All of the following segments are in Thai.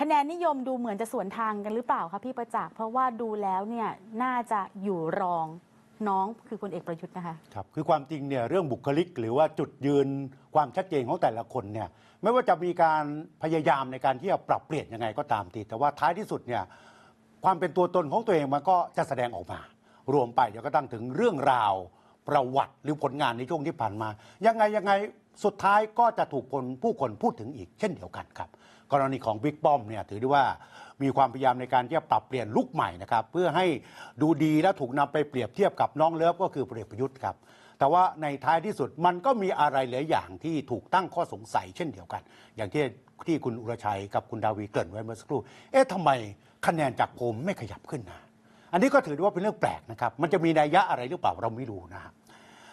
คะแนนนิยมดูเหมือนจะสวนทางกันหรือเปล่าคะพี่ประจักษ์เพราะว่าดูแล้วเนี่ยน่าจะอยู่รองน้องคือพลเอกประยุทธ์นะคะครับคือความจริงเนี่ยเรื่องบุคลิก หรือว่าจุดยืนความชัดเจนของแต่ละคนเนี่ยไม่ว่าจะมีการพยายามในการที่จะปรับเปลี่ยนยังไงก็ตามทีแต่ว่าท้ายที่สุดเนี่ยความเป็นตัวตนของตัวเองมันก็จะแสดงออกมา รวมไปเดี๋ยวก็ตั้งถึงเรื่องราวประวัติหรือผลงานในช่วงที่ผ่านมา ยังไงยังไง สุดท้ายก็จะถูกคนผู้คนพูดถึงอีกเช่นเดียวกันครับ กรณีของบิ๊กป้อมเนี่ยถือได้ว่ามีความพยายามในการที่จะปรับเปลี่ยนลุกใหม่นะครับเพื่อให้ดูดีและถูกนำไปเปรียบเทียบกับน้องเลิฟก็คือพลเอกประยุทธ์ครับแต่ว่าในท้ายที่สุดมันก็มีอะไรหลายอย่างที่ถูกตั้งข้อสงสัยเช่นเดียวกัน อย่างที่ที่คุณอุรชัยกับคุณดาวีเกริ่นไว้เมื่อสักครู่ เอ๊ะทำไมคะแนนจากผมไม่ขยับขึ้นนะอันนี้ก็ถือได้ว่าเป็นเรื่องแปลกนะครับ มันจะมีนัยยะอะไรหรือเปล่าเราไม่รู้นะครับ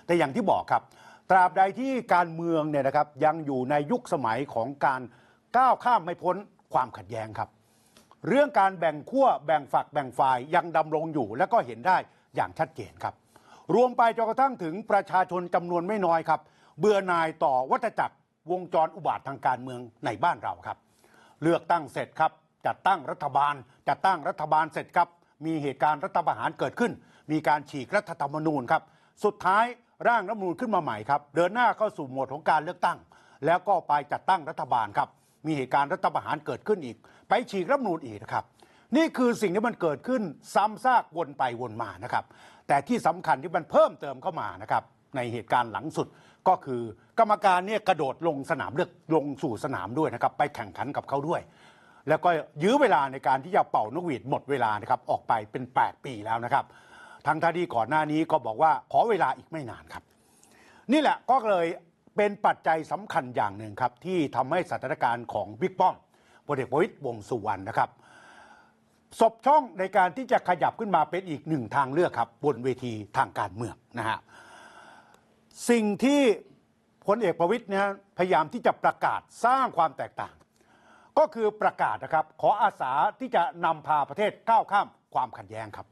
แต่อย่างที่บอกครับ ตราบใดที่การเมืองเนี่ยนะครับยังอยู่ในยุคสมัยของการก้าวข้ามไม่พ้นความขัดแย้งครับ เรื่องการแบ่งขั้วแบ่งฝักแบ่งฝ่ายยังดำรงอยู่ และก็เห็นได้อย่างชัดเจนครับ รวมไปจนกระทั่งถึงประชาชนจำนวนไม่น้อยครับ เบื่อหน่ายต่อวัฏจักรวงจรอุบาททางการเมืองในบ้านเราครับ เลือกตั้งเสร็จครับจัดตั้งรัฐบาลจัดตั้งรัฐบาลเสร็จครับ มีเหตุการณ์รัฐประหารเกิดขึ้น มีการฉีกรัฐธรรมนูญครับ สุดท้าย ร่างรัฐมนูญขึ้นมาใหม่ครับ เดินหน้าเข้าสู่โหมดของการเลือกตั้ง แล้วก็ไปจัดตั้งรัฐบาลครับ มีเหตุการณ์รัฐประหารเกิดขึ้นอีก ไปฉีกรัฐมนูญอีกนะครับ นี่คือสิ่งที่มันเกิดขึ้นซ้ำซากวนไปวนมานะครับ แต่ที่สำคัญที่มันเพิ่มเติมเข้ามานะครับในเหตุการณ์หลังสุดก็คือกรรมการเนี่ยกระโดดลงสนามเลือกลงสู่สนามด้วยนะครับ ไปแข่งขันกับเขาด้วย แล้วก็ยื้อเวลาในการที่จะเป่านกหวีดหมดเวลานะครับออกไปเป็น 8 ปีแล้วนะครับ ทางท่าดีก่อนหน้านี้ก็บอกว่าขอเวลาอีกไม่นานครับ นี่แหละก็เลยเป็นปัจจัยสำคัญอย่างหนึ่งครับ ที่ทำให้สถานการณ์ของบิ๊กป้อมพลเอกประวิตยวงสุวรรณนะครับศพช่องในการที่จะขยับขึ้นมาเป็นอีกหนึ่งทางเลือกครับ บนเวทีทางการเมืองนะฮะสิ่งที่พลเอกประวิตยเนี่ยพยายามที่จะประกาศสร้างความแตกต่าง ก็คือประกาศนะครับ ขออาสาที่จะนำพาประเทศก้าวข้ามความขัดแย้งครับ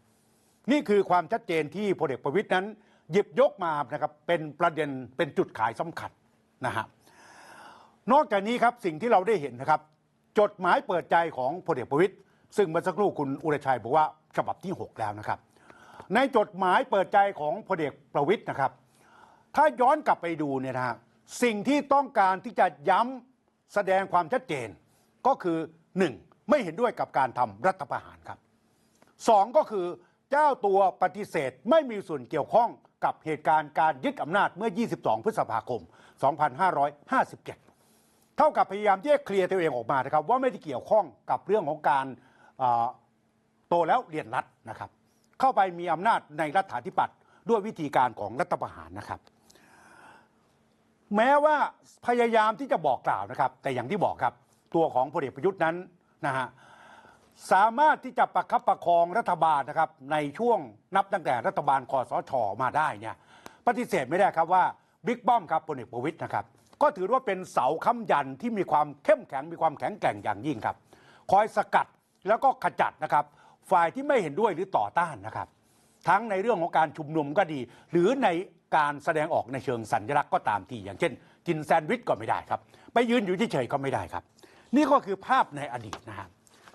นี่คือความชัดเจนที่พลเอกประวิตยนั้น หยิบยกมานะครับเป็นประเด็นเป็นจุดขายสำคัญนะฮะนอกจากนี้ครับสิ่งที่เราได้เห็นนะครับ จดหมายเปิดใจของพลเอกประวิตยซึ่งเมื่อสักครู่คุณอุรชัยบอกว่าฉบับที่ 6 แล้วนะครับ ในจดหมายเปิดใจของพลเอกประวิตยนะครับ ถ้าย้อนกลับไปดูเนี่ยนะฮะสิ่งที่ต้องการที่จะย้ำแสดงความชัดเจนก็คือ 1. ไม่เห็นด้วยกับการทำรัฐประหารครับสองก็คือ เจ้าตัวปฏิเสธไม่มีส่วนเกี่ยวข้องกับเหตุการณ์การยึดอำนาจเมื่อ 22 พฤษภาคม 2557 เท่ากับพยายามที่จะเคลียร์ตัวเองออกมานะครับว่าไม่ได้เกี่ยวข้องกับเรื่องของการโตแล้วเรียนรัฐนะครับ เข้าไปมีอำนาจในรัฐาธิปัตย์ด้วยวิธีการของรัฐประหารนะครับ แม้ว่าพยายามที่จะบอกกล่าวนะครับ แต่อย่างที่บอกครับตัวของพลเอกประยุทธ์นั้นนะฮะ สามารถที่จะประคับประคองรัฐบาลนะครับในช่วงนับตั้งแต่รัฐบาลคอสชมาได้เนี่ยปฏิเสธไม่ได้ครับว่าบิ๊กป้อมครับพลเอกประวิตยนะครับก็ถือว่าเป็นเสาค้ำยันที่มีความเข้มแข็งมีความแข็งแกร่งอย่างยิ่งครับ คอยสกัดแล้วก็ขจัดนะครับฝ่ายที่ไม่เห็นด้วยหรือต่อต้านนะครับ ทั้งในเรื่องของการชุมนุมก็ดี หรือในการแสดงออกในเชิงสัญลักษณ์ก็ตามทีอย่างเช่น กินแซนด์วิชก็ไม่ได้ครับ ไปยืนอยู่เฉยๆก็ไม่ได้ครับ นี่ก็คือภาพในอดีตนะฮะ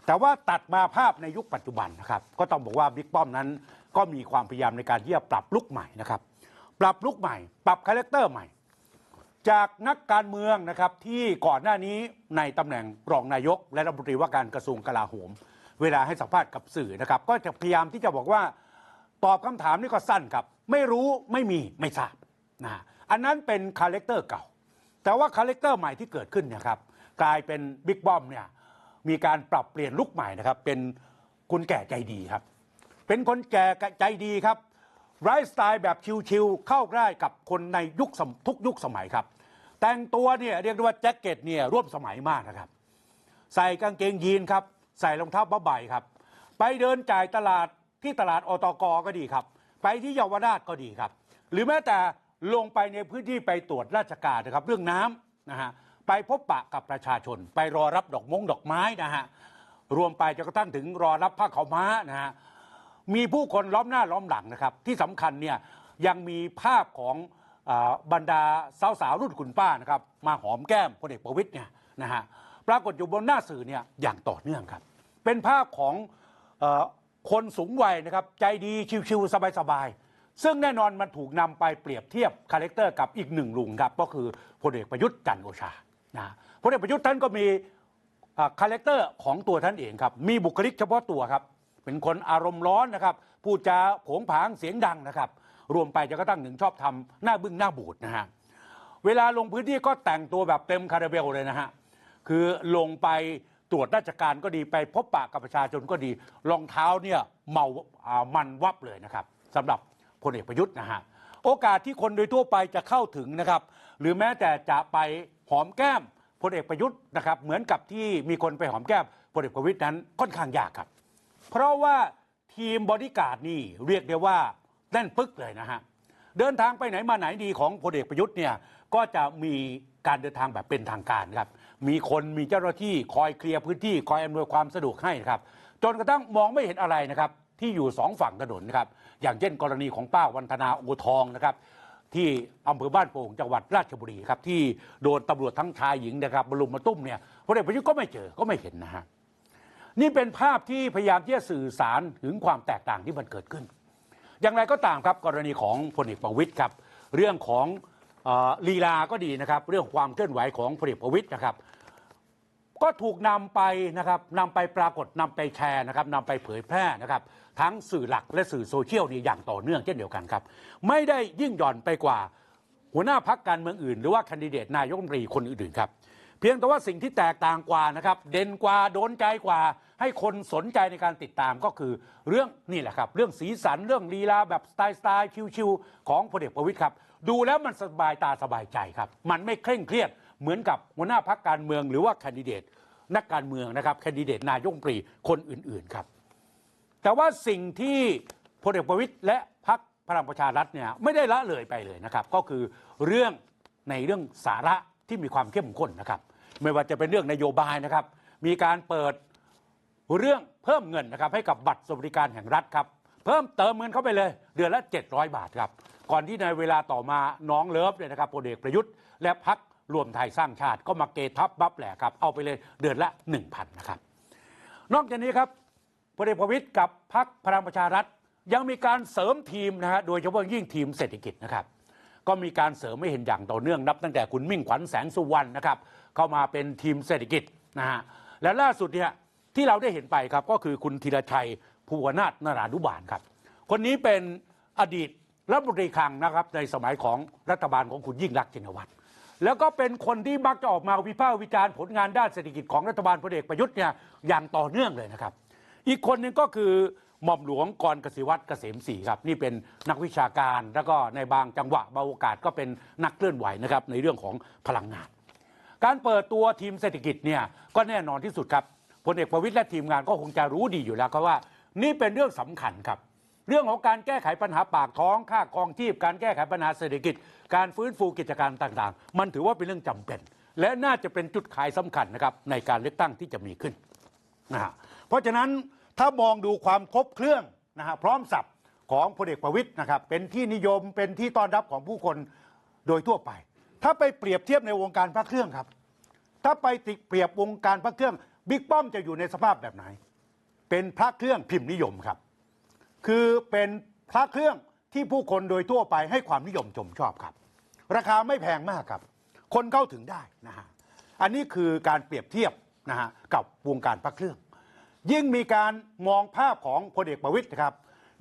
แต่ว่าตัดมาภาพในยุคปัจจุบันนะครับ ก็ต้องบอกว่าบิ๊กป้อมนั้น ก็มีความพยายามในการที่จะปรับลุกใหม่นะครับ ปรับลุกใหม่ ปรับคาแรคเตอร์ใหม่ จากนักการเมืองนะครับที่ก่อนหน้านี้ในตำแหน่งรองนายก และรัฐมนตรีว่าการกระทรวงกลาโหม เวลาให้สัมภาษณ์กับสื่อนะครับ ก็จะพยายามที่จะบอกว่าตอบคำถามนี่ก็สั้นครับ ไม่รู้ไม่มีไม่ทราบนะฮะอันนั้นเป็นคาแรคเตอร์เก่า แต่ว่าคาแรคเตอร์ใหม่ที่เกิดขึ้นเนี่ยครับกลายเป็นบิ๊กบอมเนี่ย มีการปรับเปลี่ยนลุกใหม่นะครับ เป็นคนแก่ใจดีครับ เป็นคนแก่ใจดีครับไลฟ์สไตล์แบบชิลๆเข้าใกล้กับคนในยุคทุกยุคสมัยครับ แต่งตัวเนี่ยเรียกได้ว่าแจ็คเก็ตเนี่ยร่วมสมัยมากนะครับ ใส่กางเกงยีนครับ ใส่รองเท้าผ้าใบครับ ไปเดินจ่ายตลาดที่ตลาดอตกก็ดีครับ ไปที่เยาวราชก็ดีครับ หรือแม้แต่ลงไปในพื้นที่ไปตรวจราชการนะครับ เรื่องน้ำนะฮะ ไปพบปะกับประชาชน ไปรอรับดอกมงดอกไม้นะฮะรวมไปจนกระทั่งถึงรอรับผ้าขาวม้านะฮะมีผู้คนล้อมหน้าล้อมหลังนะครับ ที่สำคัญเนี่ยยังมีภาพของอบรรดาสาวๆรุ่นคุณป้านะครับมาหอมแก้มพลเอกประวิตยเนี่ยนะฮะปรากฏอยู่บนหน้าสื่อเนี่ยอย่างต่อเนื่องครับ เป็นภาพของอคนสูงวัยนะครับใจดีชิวๆสบายๆ ซึ่งแน่นอนมันถูกนำไปเปรียบเทียบคาแรคเตอร์กับอีกหนึ่งลุงครับ ก็คือพลเอกประยุทธ์จันทร์โอชา นะพลเอกประยุทธ์ท่านก็มีคาแรคเตอร์ของตัวท่านเองครับ มีบุคลิกเฉพาะตัวครับ เป็นคนอารมณ์ร้อนนะครับ พูดจาโผงผางเสียงดังนะครับ รวมไปจะก็ตั้งหนึ่งชอบทำหน้าบึ้งหน้าบูดนะฮะ เวลาลงพื้นที่ก็แต่งตัวแบบเต็มคาราเบลเลยนะฮะ คือลงไปตรวจราชการก็ดีไปพบปะกับประชาชนก็ดี รองเท้าเนี่ยเมาอ่ามันวับเลยนะครับสำหรับพลเอกประยุทธ์นะฮะ โอกาสที่คนโดยทั่วไปจะเข้าถึงนะครับ หรือแม้แต่จะไป หอมแก้มพลเอกประยุทธ์นะครับเหมือนกับที่มีคนไปหอมแก้มพลเอกประวิตยนั้นค่อนข้างยากครับ เพราะว่าทีมบอดี้การ์ดนี่เรียกได้ว่าแน่นปึกเลยนะฮะเดินทางไปไหนมาไหนดีของพลเอกประยุทธ์เนี่ยก็จะมีการเดินทางแบบเป็นทางการครับมีคนมีเจ้าหน้าที่คอยเคลียร์พื้นที่คอยอำนวยความสะดวกให้ครับจนกระทั่งมองไม่เห็นอะไรนะครับที่อยู่สองฝั่งถนนนะครับอย่างเช่นกรณีของป้าวันธนาโอทองนะครับ ที่อำเภอบ้านโป่งจังหวัดราชบุรีครับที่โดนตำรวจทั้งชายหญิงนะครับบรรลุมมาตุ้มเนี่ยพลเอกประยุทธ์ก็ไม่เจอก็ไม่เห็นนะฮะนี่เป็นภาพที่พยายามที่จะสื่อสารถึงความแตกต่างที่มันเกิดขึ้น อย่างไรก็ตามครับกรณีของพลเอกประวิตยครับ เรื่องของออลีลาก็ดีนะครับ เรื่องความเคลื่อนไหวของพลเอกประวิตยนะครับ ก็ถูกนำไปนะครับนำไปปรากฏนำไปแชร์นะครับนำไปเผยแพร่นะครับ ทั้งสื่อหลักและสื่อโซเชียลนี่อย่างต่อเนื่องเช่นเดียวกันครับ ไม่ได้ยิ่งหย่อนไปกว่า หัวหน้าพักการเมืองอื่น หรือว่าแคนดิเดตนายกรัฐมนตรีคนอื่นๆครับเพียงแต่ว่าสิ่งที่แตกต่างกว่านะครับ เด่นกว่าโดนใจกว่า ให้คนสนใจในการติดตามก็คือเรื่องนี่แหละครับ เรื่องสีสันเรื่องลีลาแบบสไตล์สไตล์ชิวๆของพลเอกประวิตยครับ ดูแล้วมันสบายตาสบายใจครับ มันไม่เคร่งเครียด เหมือนกับหัวหน้าพักการเมืองหรือว่าแคนดิเดตนักการเมืองนะครับแคนดิเดตนายกรัฐมนตรีคนอื่นๆครับ แต่ว่าสิ่งที่พลเอกประวิตยและพรรคพลังประชารัฐเนี่ยไม่ได้ละเลยไปเลยนะครับ ก็คือเรื่องในเรื่องสาระที่มีความเข้มข้นนะครับ ไม่ว่าจะเป็นเรื่องนโยบายนะครับ มีการเปิดเรื่องเพิ่มเงินนะครับ ให้กับบัตรสวัสดิการแห่งรัฐครับ เพิ่มเติมเงินเข้าไปเลย เดือนละ 700 บาทครับ ก่อนที่ในเวลาต่อมาน้องเลิฟเนี่ยนะครับพลเอกประยุทธ์และพัก รวมไทยสร้างชาติก็มาเกทับบัฟแหละครับ เอาไปเลยเดือนละ 1,000นะครับ นอกจากนี้ครับพลเอกประวิตยกับพรรคพลังประชารัฐ ยังมีการเสริมทีมนะฮะโดยเฉพาะยิ่งทีมเศรษฐกิจนะครับ ก็มีการเสริมไม่เห็นอย่างต่อเนื่องนับ ตั้งแต่คุณมิ่งขวัญแสงสุวรรณนะครับเข้ามาเป็นทีมเศรษฐกิจนะฮะและล่าสุดเนี่ยที่เราได้เห็นไปครับก็คือคุณธีรชัยภูวนาถนรานุบาลครับ คนนี้เป็นอดีตรัฐมนตรีคลังนะครับในสมัยของรัฐบาลของคุณยิ่งรักชินวัตร แล้วก็เป็นคนที่มักจะออกมาวิพากษ์วิจารณ์ผลงานด้านเศรษฐกิจของรัฐบาลพลเอกประยุทธ์เนี่ยอย่างต่อเนื่องเลยนะครับ อีกคนหนึ่งก็คือหม่อมหลวงกรกสิวัตรเกษมศรีครับ นี่เป็นนักวิชาการ แล้วก็ในบางจังหวะบางโอกาสก็เป็นนักเคลื่อนไหวนะครับในเรื่องของพลังงาน การเปิดตัวทีมเศรษฐกิจเนี่ยก็แน่นอนที่สุดครับพลเอกประวิตยและทีมงานก็คงจะรู้ดีอยู่แล้วครับว่า นี่เป็นเรื่องสำคัญครับ เรื่องของการแก้ไขปัญหาปากท้องค่าครองชีพ การแก้ไขปัญหาเศรษฐกิจ การฟื้นฟูกิจการต่างๆ มันถือว่าเป็นเรื่องจำเป็น และน่าจะเป็นจุดขายสำคัญนะครับในการเลือกตั้งที่จะมีขึ้นนะฮะเพราะฉะนั้นถ้ามองดูความครบเครื่องนะฮะพร้อมสับของพลเอกประวิตยนะครับเป็นที่นิยมเป็นที่ต้อนรับของผู้คนโดยทั่วไป ถ้าไปเปรียบเทียบในวงการพระเครื่องครับ ถ้าไปติเปรียบวงการพระเครื่องบิ๊กป้อมจะอยู่ในสภาพแบบไหน เป็นพระเครื่องพิมพ์นิยมครับ คือเป็นพระเครื่องที่ผู้คนโดยทั่วไปให้ความนิยมชมชอบครับ ราคาไม่แพงมากครับ คนเข้าถึงได้นะฮะอันนี้คือการเปรียบเทียบนะฮะกับวงการพระเครื่อง ยิ่งมีการมองภาพของพลเอกประวิตยนะครับ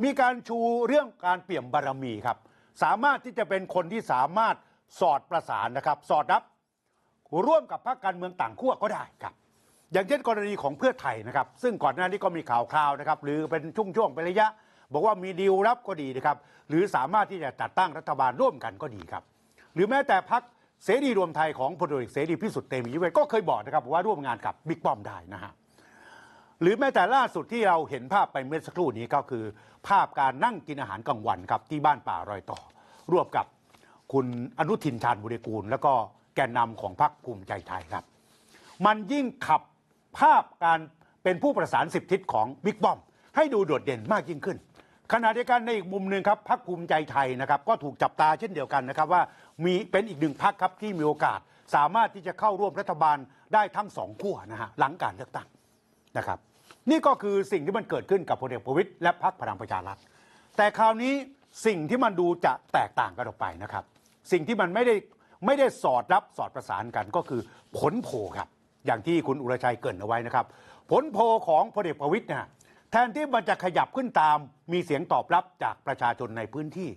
มีการชูเรื่องการเปี่ยมบารมีครับ สามารถที่จะเป็นคนที่สามารถสอดประสานนะครับ สอดรับร่วมกับพรรคการเมืองต่างขั้วก็ได้ครับ อย่างเช่นกรณีของเพื่อไทยนะครับ ซึ่งก่อนหน้านี้ก็มีข่าวคราวนะครับ หรือเป็นช่วงๆเป็นระยะ บอกว่ามีดีลรับก็ดีนะครับ หรือสามารถที่จะจัดตั้งรัฐบาลร่วมกันก็ดีครับ หรือแม้แต่พรรคเสรีรวมไทยของพลเอกเสรีพิสุทธิ์เตมียเวทก็เคยบอกนะครับว่าร่วมงานกับบิ๊กป้อมได้นะฮะหรือแม้แต่ล่าสุดที่เราเห็นภาพไปเมื่อสักครู่นี้ก็คือ ภาพการนั่งกินอาหารกลางวันครับที่บ้านป่ารอยต่อ ร่วมกับคุณอนุทินชาญบุริกูล แล้วก็แกนนำของพรรคภูมิใจไทยครับ มันยิ่งขับภาพการเป็นผู้ประสานสิบทิศของบิ๊กป้อม ให้ดูโดดเด่นมากยิ่งขึ้น ขณะเดียวกันในอีกมุมหนึ่งครับพรรคภูมิใจไทยนะครับก็ถูกจับตาเช่นเดียวกันนะครับว่ามีเป็นอีกหนึ่งพรรคครับที่มีโอกาส สามารถที่จะเข้าร่วมรัฐบาลได้ทั้งสองขั้วนะฮะหลังการเลือกตั้งนะครับนี่ก็คือสิ่งที่มันเกิดขึ้นกับพลเอกประวิตยและพรรคพลังประชารัฐแต่คราวนี้สิ่งที่มันดูจะแตกต่างกันออกไปนะครับ สิ่งที่มันไม่ได้ไม่ได้สอดรับสอดประสานกันก็คือผลโพลครับอย่างที่คุณอุรชัยเกินเอาไว้นะครับ ผลโพลของพลเอกประวิตยเนี่ย แทนที่มันจะขยับขึ้นตามมีเสียงตอบรับจากประชาชนในพื้นที่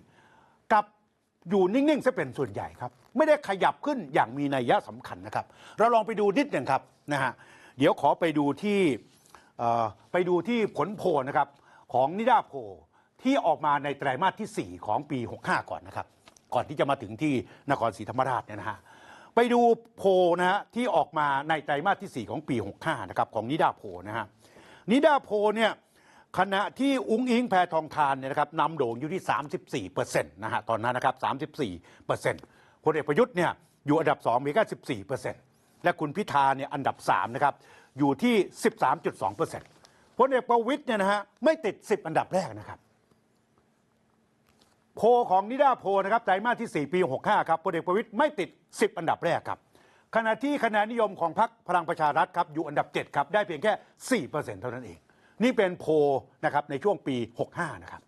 กลับอยู่นิ่งๆซะเป็นส่วนใหญ่ครับ ไม่ได้ขยับขึ้นอย่างมีนัยยะสำคัญนะครับ เราลองไปดูนิดหนึ่งครับนะฮะเดี๋ยวขอไปดูที่ไปดูที่ผลโพลนะครับของนิดาโพลที่ออกมาในไตรมาสที่ 4 ของปี 65 ก่อนนะครับ ก่อนที่จะมาถึงที่นครศรีธรรมราชเนี่ยนะฮะไปดูโพลนะฮะที่ออกมาในไตรมาสที่ 4 ของปี 65 นะครับของนิดาโพลนะฮะ นิดาโพเนี่ยขณะที่อุ้งอิงแพทองทานเนี่ยนะครับนำโด่งอยู่ที่ 34เปอร์เซ็นต์นะฮะตอนนั้นนะครับ34เปอร์เซ็นต์พลเอกประยุทธ์เนี่ยอยู่อันดับ2มีแค่14เปอร์เซ็นต์และคุณพิธาเนี่ยอันดับ3นะครับอยู่ที่ 13.2เปอร์เซ็นต์พลเอกประวิทย์เนี่ยนะฮะไม่ติด 10 อันดับแรกนะครับโพของนิดาโพนะครับไตรมาสที่ 4 ปี 65 ครับพลเอกประวิตยไม่ติด 10 อันดับแรกครับ ขณะที่คะแนนนิยมของพรรคพลังประชารัฐครับอยู่อันดับ 7 ครับ ได้เพียงแค่ 4%เท่านั้นเอง นี่เป็นโพลนะครับในช่วงปี 65 นะครับ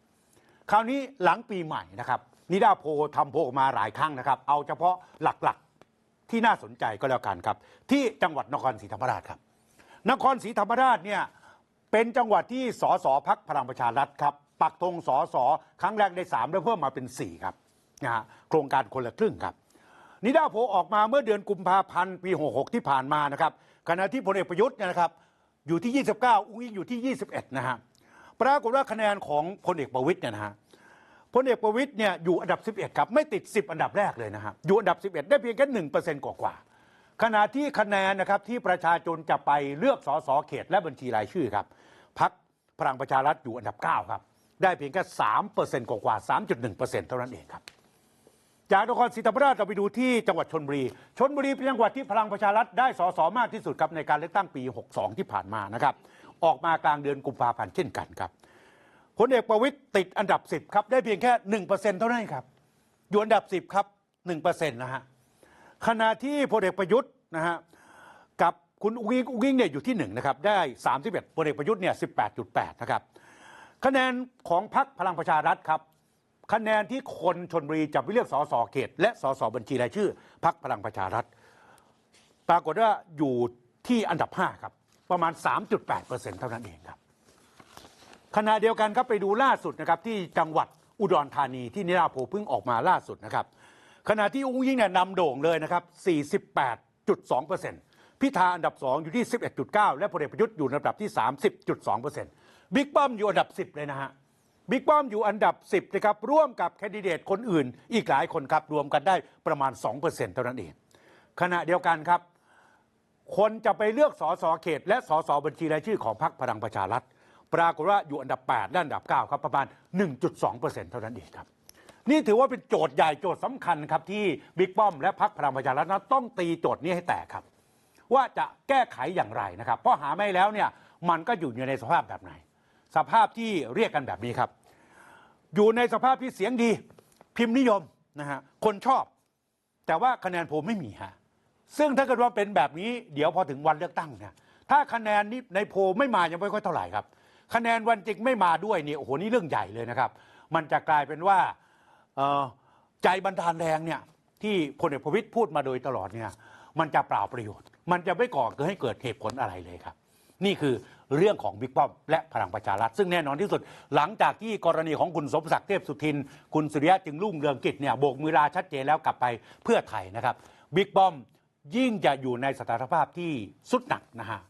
คราวนี้หลังปีใหม่นะครับ นิดาโพลทำโพลออกมาหลายครั้งนะครับ เอาเฉพาะหลักๆที่น่าสนใจก็แล้วกันครับ ที่จังหวัดนครศรีธรรมราชครับ นครศรีธรรมราชเนี่ยเป็นจังหวัดที่สสพักพลังประชารัฐครับปักธงสสครั้งแรกได้3แล้วเพิ่มมาเป็น 4 ครับนะฮะโครงการคนละครึ่งครับ นิดาโพออกมาเมื่อเดือนกุมภาพันธ์ปี 66 ที่ผ่านมานะครับขณะที่พลเอกประยุทธ์เนี่ยนะครับอยู่ที่ 29 อุ้งอิงอยู่ที่ 21 นะฮะปรากฏว่าคะแนนของพลเอกประวิตยเนี่ยนะฮะพลเอกประวิตยเนี่ยอยู่อันดับ 11 ครับ ไม่ติด 10 อันดับแรกเลยนะครับอยู่อันดับ 11 ได้เพียงแค่หนึ่งเปอร์เซ็นต์กว่าๆขณะที่คะแนนนะครับที่ประชาชนจะไปเลือกสสเขตและบัญชีรายชื่อครับพักพลังประชารัฐอยู่อันดับ 9 ครับ ได้เพียงแค่3เปอร์เซ็นต์กว่าๆ3.1เปอร์เซ็นต์เท่านั้นเองครับ จากนครศรีธรรมราชเราไปดูที่จังหวัดชนบุรีชนบุรีเป็นจังหวัดที่พลังประชารัฐได้สสมากที่สุดครับในการเลือกตั้งปี 62 ที่ผ่านมานะครับออกมากลางเดือนกุมภาพันธ์เช่นกันครับพลเอกประวิตยติดอันดับ 10ครับได้เพียงแค่ 1%เท่านั้นครับอยู่อันดับ 10 ครับ 1%นะฮะขณะที่พลเอกประยุทธ์นะฮะกับคุณอุ้งอิงอุ้งอิงเนี่ยอยู่ที่1นะครับได้ 31พลเอกประยุทธ์เนี่ย18.8นะครับคะแนนของพรรคพลังประชารัฐครับ คะแนนที่คนชนบุรีจะไปเลือกสสเขต และสสบัญชีรายชื่อพรรคพลังประชารัฐ ปรากฏว่าอยู่ที่อันดับ 5 ครับ ประมาณ 3.8%เท่านั้นเองครับขณะเดียวกันครับไปดูล่าสุดนะครับที่จังหวัดอุดรธานีที่นิราโพเพิ่งออกมาล่าสุดนะครับขณะที่อุ้งยิ่งเนี่ยนำโด่งเลยนะครับ 48.2%พิธาอันดับ 2 อยู่ที่ 11.9 และพลเอกประยุทธ์อยู่อันดับที่ 30.2%บิ๊กป้อมอยู่อันดับ 10 เลยนะฮะ บิ๊กป้อมอยู่อันดับ 10นะครับร่วมกับแคนดิเดตคนอื่น อีกหลายคนครับรวมกันได้ประมาณ 2%เท่านั้นเอง ขณะเดียวกันครับ คนจะไปเลือกสสเขต และสสบัญชีรายชื่อของพรรคพลังประชารัฐปรากฏว่าอยู่อันดับ 8 และอันดับ 9 ครับประมาณ 1.2%เท่านั้นเองครับ นี่ถือว่าเป็นโจทย์ใหญ่โจทย์สำคัญครับที่บิ๊กป้อมและพรรคพลังประชารัฐนั้นต้องตีโจทย์นี้ให้แตกครับ ว่าจะแก้ไขอย่างไรนะครับเพราะหาไม่แล้วเนี่ยมันก็อยู่ในสภาพแบบไหน สภาพที่เรียกกันแบบนี้ครับ อยู่ในสภาพที่เสียงดี พิมพ์นิยมนะฮะคนชอบ แต่ว่าคะแนนโพลไม่มีฮะซึ่งถ้าเกิดว่าเป็นแบบนี้เดี๋ยวพอถึงวันเลือกตั้งเนี่ยถ้าคะแนนนี้ในโพลไม่มายังไม่ค่อยเท่าไหร่ครับ คะแนนวันจริงไม่มาด้วยเนี่ยโอ้โหนี่เรื่องใหญ่เลยนะครับ มันจะกลายเป็นว่าใจบันดาลแรงเนี่ยที่พลเอกประวิตยพูดมาโดยตลอดเนี่ยมันจะเปล่าประโยชน์ มันจะไม่ก่อเกิดให้เกิดเหตุผลอะไรเลยครับ นี่คือ เรื่องของบิ๊กป้อมและพลังประชารัฐ ซึ่งแน่นอนที่สุด หลังจากที่กรณีของคุณสมศักดิ์เทพสุทิน คุณสุริยะจึงรุ่งเรืองกิจเนี่ยโบกมือลาชัดเจนแล้วกลับไปเพื่อไทยนะครับบิ๊กป้อมยิ่งจะอยู่ในสถานภาพที่สุดหนักนะฮะ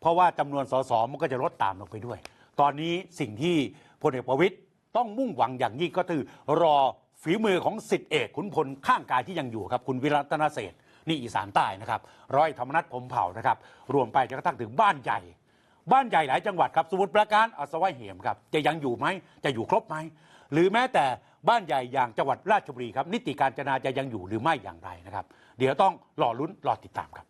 เพราะว่าจำนวนสสมันก็จะลดตามลงไปด้วย ตอนนี้สิ่งที่พลเอกประวิตยต้องมุ่งหวังอย่างยิ่งก็คือรอฝีมือของสิทธิเอกขุนพลข้างกายที่ยังอยู่ครับคุณวิรัตนเศรษนี่อีสานใต้นะครับ ร้อยธรรมนัฐพรหมเผ่านะครับ รวมไปจนกระทั่งถึงบ้านใหญ่ บ้านใหญ่หลายจังหวัดครับสมุทรปราการอัศวะเหมครับจะยังอยู่ไหมจะอยู่ครบไหมหรือแม้แต่บ้านใหญ่อย่างจังหวัดราชบุรีครับนิติการจนาจะยังอยู่หรือไม่อย่างไรนะครับ เดี๋ยวต้องรอลุ้นรอติดตามครับ